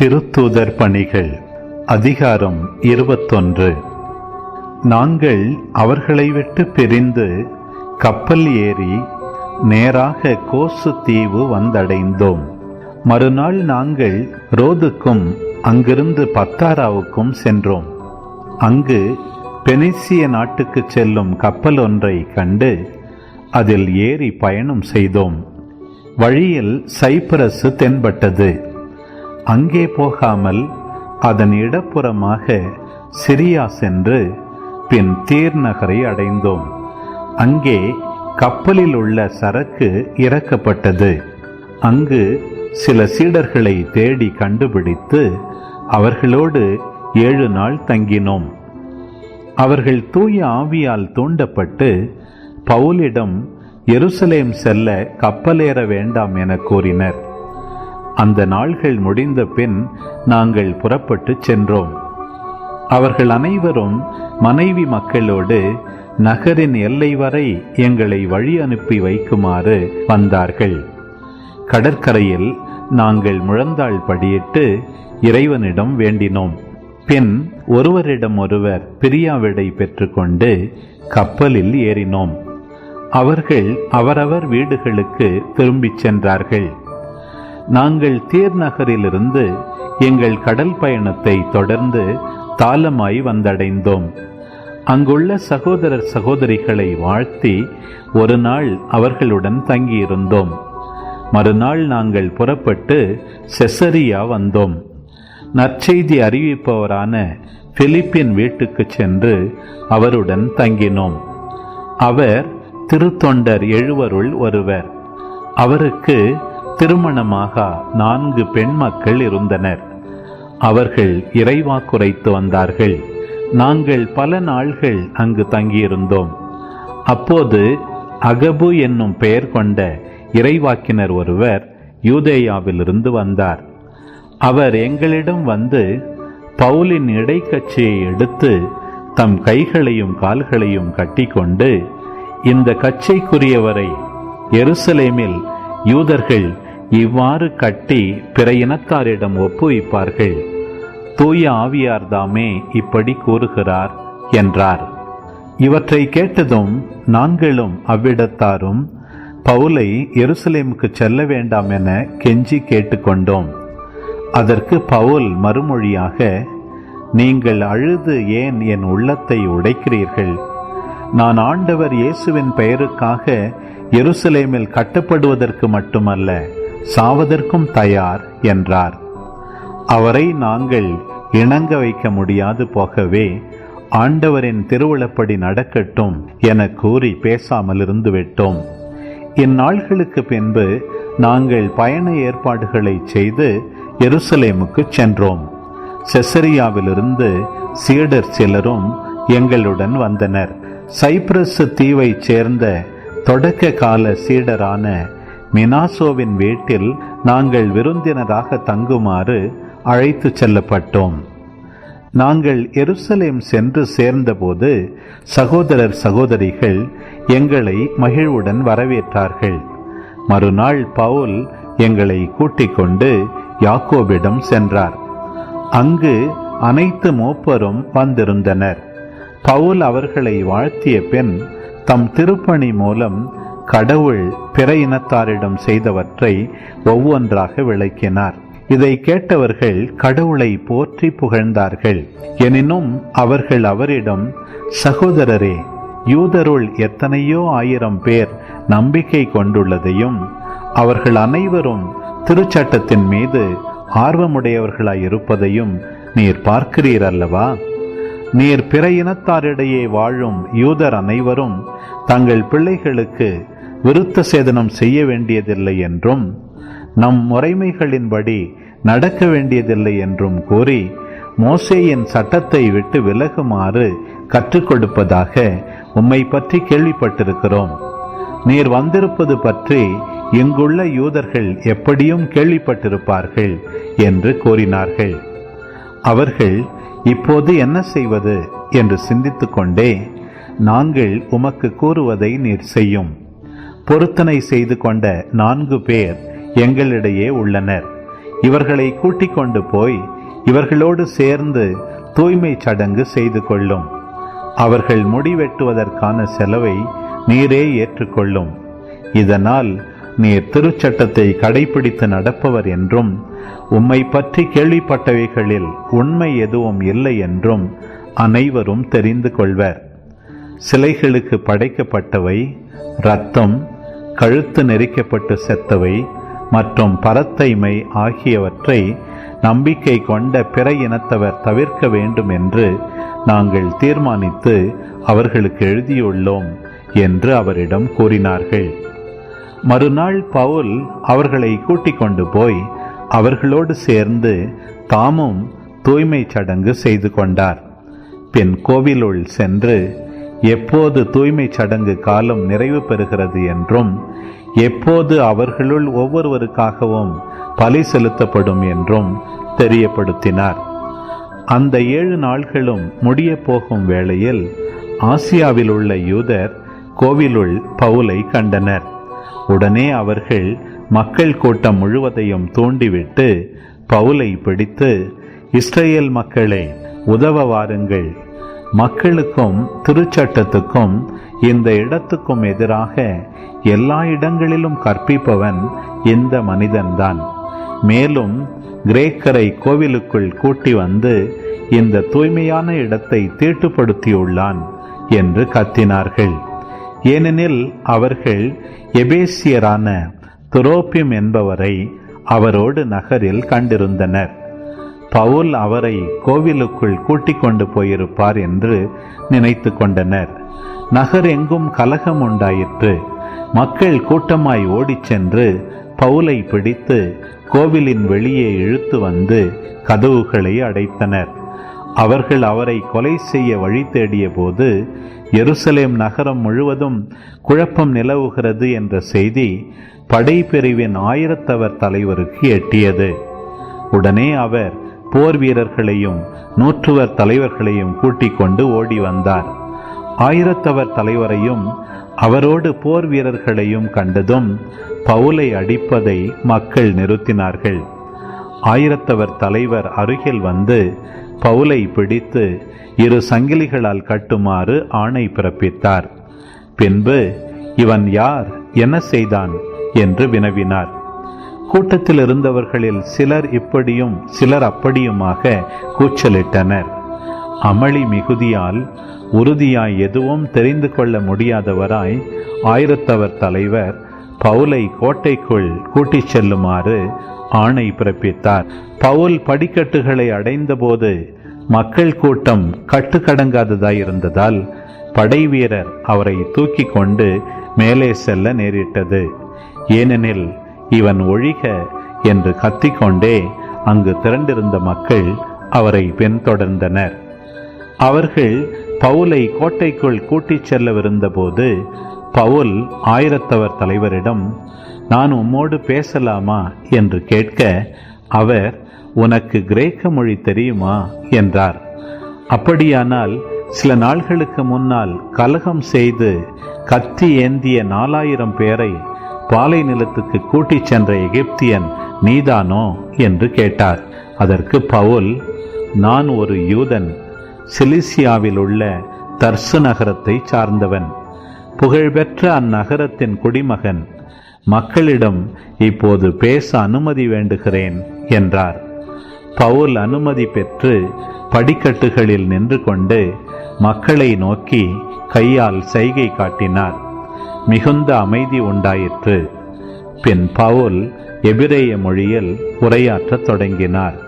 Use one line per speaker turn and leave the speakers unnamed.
திருத்தூதர் பணிகள் அதிகாரம் இருபத்தொன்று. நாங்கள் அவர்களை விட்டு பிரிந்து கப்பல் ஏறி நேராக கோசு தீவு வந்தடைந்தோம். மறுநாள் நாங்கள் ரோதுக்கும் அங்கிருந்து பத்தாராவுக்கும் சென்றோம். அங்கு பெனிசிய நாட்டுக்கு செல்லும் கப்பல் ஒன்றை கண்டு அதில் ஏறி பயணம் செய்தோம். வழியில் சைப்ரஸ் தென்பட்டது. அங்கே போகாமல் அதன் இடப்புறமாக சிரியா சென்று பின் தீர் நகரை அடைந்தோம். அங்கே கப்பலில் உள்ள சரக்கு இறக்கப்பட்டது. அங்கு சில சீடர்களை தேடி கண்டுபிடித்து அவர்களோடு ஏழு நாள் தங்கினோம். அவர்கள் தூய ஆவியால் தூண்டப்பட்டு பவுலிடம் எருசலேம் செல்ல கப்பலேற வேண்டாம் என கூறினர். அந்த நாள்கள் முடிந்த பின் நாங்கள் புறப்பட்டு சென்றோம். அவர்கள் அனைவரும் மனைவி மக்களோடு நகரின் எல்லை வரை எங்களை வழி அனுப்பி வைக்குமாறு வந்தார்கள். கடற்கரையில் நாங்கள் முழந்தாள் படியிட்டு இறைவனிடம் வேண்டினோம். பின் ஒருவரிடம் ஒருவர் பிரியாவிடை பெற்றுக்கொண்டு கப்பலில் ஏறினோம். அவர்கள் அவரவர் வீடுகளுக்கு திரும்பிச் சென்றார்கள். நாங்கள் தீர் நகரிலிருந்து எங்கள் கடல் பயணத்தை தொடர்ந்து தாளமாய் வந்தடைந்தோம். அங்குள்ள சகோதரர் சகோதரிகளை வாழ்த்தி ஒரு நாள் அவர்களுடன் தங்கியிருந்தோம். மறுநாள் நாங்கள் புறப்பட்டு செசரியா வந்தோம். நற்செய்தி அறிவிப்பவரான பிலிப்பின் வீட்டுக்கு சென்று அவருடன் தங்கினோம். அவர் திருத்தொண்டர் எழுவருள் ஒருவர். அவருக்கு திருமணமாக நான்கு பெண் மக்கள் இருந்தனர். அவர்கள் இறைவாக்குரைத்து வந்தார்கள். நாங்கள் பல நாள்கள் அங்கு தங்கியிருந்தோம். அப்போது அகபு என்னும் பெயர் கொண்ட இறைவாக்கினர் ஒருவர் யூதேயாவிலிருந்து வந்தார். அவர் எங்களிடம் வந்து பவுலின் இடைக்கட்சியை எடுத்து தம் கைகளையும் கால்களையும் கட்டிக்கொண்டு இந்த கட்சிக்குரியவரை எருசலேமில் யூதர்கள் இவ்வாறு கட்டி பிற இனத்தாரிடம் ஒப்புவிப்பார்கள். தூய ஆவியார்தாமே இப்படி கூறுகிறார் என்றார். இவற்றை கேட்டதும் நாங்களும் அவ்விடத்தாரும் பவுலை எருசலேமுக்கு செல்ல வேண்டாம் என கெஞ்சி கேட்டுக்கொண்டோம். அதற்கு பவுல் மறுமொழியாக நீங்கள் அழுது ஏன் என் உள்ளத்தை உடைக்கிறீர்கள்? நான் ஆண்டவர் இயேசுவின் பெயருக்காக எருசலேமில் கட்டப்படுவதற்கு மட்டுமல்ல சாவதற்கும் தயார் என்றார். அவரை நாங்கள் இணங்க வைக்க முடியாது போகவே ஆண்டவரின் திருவிழப்படி நடக்கட்டும் என கூறி பேசாமல் இருந்து விட்டோம். இந்நாள்களுக்கு பின்பு நாங்கள் பயண ஏற்பாடுகளை செய்து எருசலேமுக்கு சென்றோம். செசரியாவிலிருந்து சீடர் சிலரும் எங்களுடன் வந்தனர். சைப்ரஸ் தீவைச் சேர்ந்த தொடக்க கால சீடரான மினாசோவின் வீட்டில் நாங்கள் விருந்தினராக தங்குமாறு அழைத்து செல்லப்பட்டோம். நாங்கள் எருசலேம் சென்று சேர்ந்தபோது சகோதரர் சகோதரிகள் எங்களை மகிழ்வுடன் வரவேற்றார்கள். மறுநாள் பவுல் எங்களை கூட்டிக் கொண்டு யாக்கோபிடம் சென்றார். அங்கு அனைத்து மூப்பரும் வந்திருந்தனர். பவுல் அவர்களை வாழ்த்திய பின் தம் திருப்பணி மூலம் கடவுள் பிற இனத்தாரிடம் செய்தவற்றை ஒவ்வொன்றாக விளக்கினார். இதை கேட்டவர்கள் கடவுளை போற்றி புகழ்ந்தார்கள். எனினும் அவர்கள் அவரிடம் சகோதரரே யூதருள் எத்தனையோ ஆயிரம் பேர் நம்பிக்கை கொண்டுள்ளதையும் அவர்கள் அனைவரும் திருச்சட்டத்தின் மீது ஆர்வமுடையவர்களாயிருப்பதையும் நீர் பார்க்கிறீர் அல்லவா நீர் பிற இனத்தாரிடையே வாழும் யூதர் அனைவரும் தங்கள் பிள்ளைகளுக்கு விருத்த சேதனம் செய்ய வேண்டியதில்லை என்றும் நம் முறைமைகளின்படி நடக்க வேண்டியதில்லை என்றும் கூறி மோசேயின் சட்டத்தை விட்டு விலகுமாறு கற்றுக் கொடுப்பதாக உம்மை பற்றி கேள்விப்பட்டிருக்கிறோம். நீர் வந்திருப்பது பற்றி இங்குள்ள யூதர்கள் எப்படியும் கேள்விப்பட்டிருப்பார்கள் என்று கூறினார்கள். அவர்கள் இப்போது என்ன செய்வது? என்று சிந்தித்துக்கொண்டே நாங்கள் உமக்கு கூறுவதை நீர் செய்யும். பொருத்தனை செய்து கொண்ட நான்கு பேர் எங்களிடையே உள்ளனர். இவர்களை கூட்டிக் கொண்டு போய் இவர்களோடு சேர்ந்து தூய்மை சடங்கு செய்து கொள்ளும். அவர்கள் முடிவெட்டுவதற்கான செலவை நீரே ஏற்றுக்கொள்ளும். இதனால் நீர் திருச்சட்டத்தை கடைபிடித்து நடப்பவர் என்றும் உம்மை பற்றி கேள்விப்பட்டவைகளில் உண்மை எதுவும் இல்லை என்றும் அனைவரும் தெரிந்து கொள்வர். சிலைகளுக்கு படைக்கப்பட்டவை இரத்தம் கழுத்து நெரிக்கப்பட்டு செத்தவை மற்றும் பரத்தைமை ஆகியவற்றை நம்பிக்கை கொண்ட பிற இனத்தவர் தவிர்க்க வேண்டும் என்று நாங்கள் தீர்மானித்து அவர்களுக்கு எழுதியுள்ளோம் என்று அவரிடம் கூறினார்கள். மறுநாள் பவுல் அவர்களை கூட்டிக் கொண்டு போய் அவர்களோடு சேர்ந்து தாமும் தூய்மை சடங்கு செய்து கொண்டார். பின் கோவிலுள் சென்று எப்போது தூய்மை சடங்கு காலம் நிறைவு பெறுகிறது என்றும் எப்போது அவர்களுள் ஒவ்வொருவருக்காகவும் பலி செலுத்தப்படும் என்றும் தெரியப்படுத்தினார். அந்த ஏழு நாள்களும் முடிய போகும் வேளையில் ஆசியாவில் உள்ள யூதர் கோவிலுள் பவுலை கண்டனர். உடனே அவர்கள் மக்கள் கூட்டம் முழுவதையும் தூண்டிவிட்டு பவுலை பிடித்து இஸ்ரேல் மக்களே உதவ வாருங்கள். மக்களுக்கும் திருச்சட்டத்துக்கும் இந்த இடத்துக்கும் எதிராக எல்லா இடங்களிலும் கற்பிப்பவன் இந்த மனிதன்தான். மேலும் கிரேக்கரை கோவிலுக்குள் கூட்டி வந்து இந்த தூய்மையான இடத்தை தீட்டுப்படுத்தியுள்ளான் என்று கத்தினார்கள். ஏனெனில் அவர்கள் எபேசியரான துரோப்பிம் என்பவரை அவரோடு நகரில் கண்டிருந்தனர். பவுல் அவரை கோவிலுக்குள் கூட்டிக் கொண்டு போயிருப்பார் என்று நினைத்து கொண்டனர். நகர் எங்கும் கலகம் உண்டாயிற்று. மக்கள் கூட்டமாய் ஓடிச் சென்று பவுலை பிடித்து கோவிலின் வெளியே இழுத்து வந்து கதவுகளை அடைத்தனர். அவர்கள் அவரை கொலை செய்ய வழி தேடிய போது எருசலேம் நகரம் முழுவதும் குழப்பம் நிலவுகிறது என்ற செய்தி படைப்பிரிவின் ஆயிரத்தவர் தலைவருக்கு எட்டியது. உடனே அவர் போர் வீரர்களையும் நூற்றுவர் தலைவர்களையும் கூட்டிக் கொண்டு ஓடி வந்தார். ஆயிரத்தவர் தலைவரையும் அவரோடு போர் வீரர்களையும் கண்டதும் பவுலை அடிப்பதை மக்கள் நிறுத்தினார்கள். ஆயிரத்தவர் தலைவர் அருகில் வந்து பவுலை பிடித்து இரு சங்கிலிகளால் கட்டுமாறு ஆணை பிறப்பித்தார். பின்பு இவன் யார் என்ன செய்தான் என்று வினவினார். கூட்டத்தில் இருந்தவர்களில் சிலர் இப்படியும் சிலர் அப்படியுமாக கூச்சலிட்டனர். அமளி மிகுதியால் உறுதியாய் எதுவும் தெரிந்து கொள்ள முடியாதவராய் ஆயிரத்தவர் தலைவர் பவுலை கோட்டைக்குள் கூட்டிச் செல்லுமாறு ஆணை பிறப்பித்தார். பவுல் படிக்கட்டுகளை அடைந்தபோது மக்கள் கூட்டம் கட்டுக்கடங்காததாயிருந்ததால் படை வீரர் அவரை தூக்கி கொண்டு மேலே செல்ல நேரிட்டது. ஏனெனில் இவன் ஒழிக என்று கத்திக்கொண்டே அங்கு திரண்டிருந்த மக்கள் அவரை பின்தொடர்ந்தனர். அவர்கள் பவுலை கோட்டைக்குள் கூட்டிச் செல்லவிருந்தபோது பவுல் ஆயிரத்தவர் தலைவரிடம் நான் உம்மோடு பேசலாமா என்று கேட்க அவர் உனக்கு கிரேக்க மொழி தெரியுமா? என்றார். அப்படியானால் சில நாள்களுக்கு முன்னால் கலகம் செய்து கத்தி ஏந்திய நாலாயிரம் பேரை பாலை நிலத்துக்கு கூட்டிச் சென்ற எகிப்தியன் நீதானோ? என்று கேட்டார். அதற்கு பவுல் நான் ஒரு யூதன் சிலிசியாவில் உள்ள தர்சு நகரத்தை சார்ந்தவன். புகழ்பெற்ற அந்நகரத்தின் குடிமகன். மக்களிடம் இப்போது பேச அனுமதி வேண்டுகிறேன் என்றார். பவுல் அனுமதி பெற்று படிக்கட்டுகளில் நின்று கொண்டு மக்களை நோக்கி கையால் சைகை காட்டினார். மிகுந்த அமைதி உண்டாயிற்று. பின் பவுல் எபிரேய மொழியில் உரையாற்றத் தொடங்கினார்.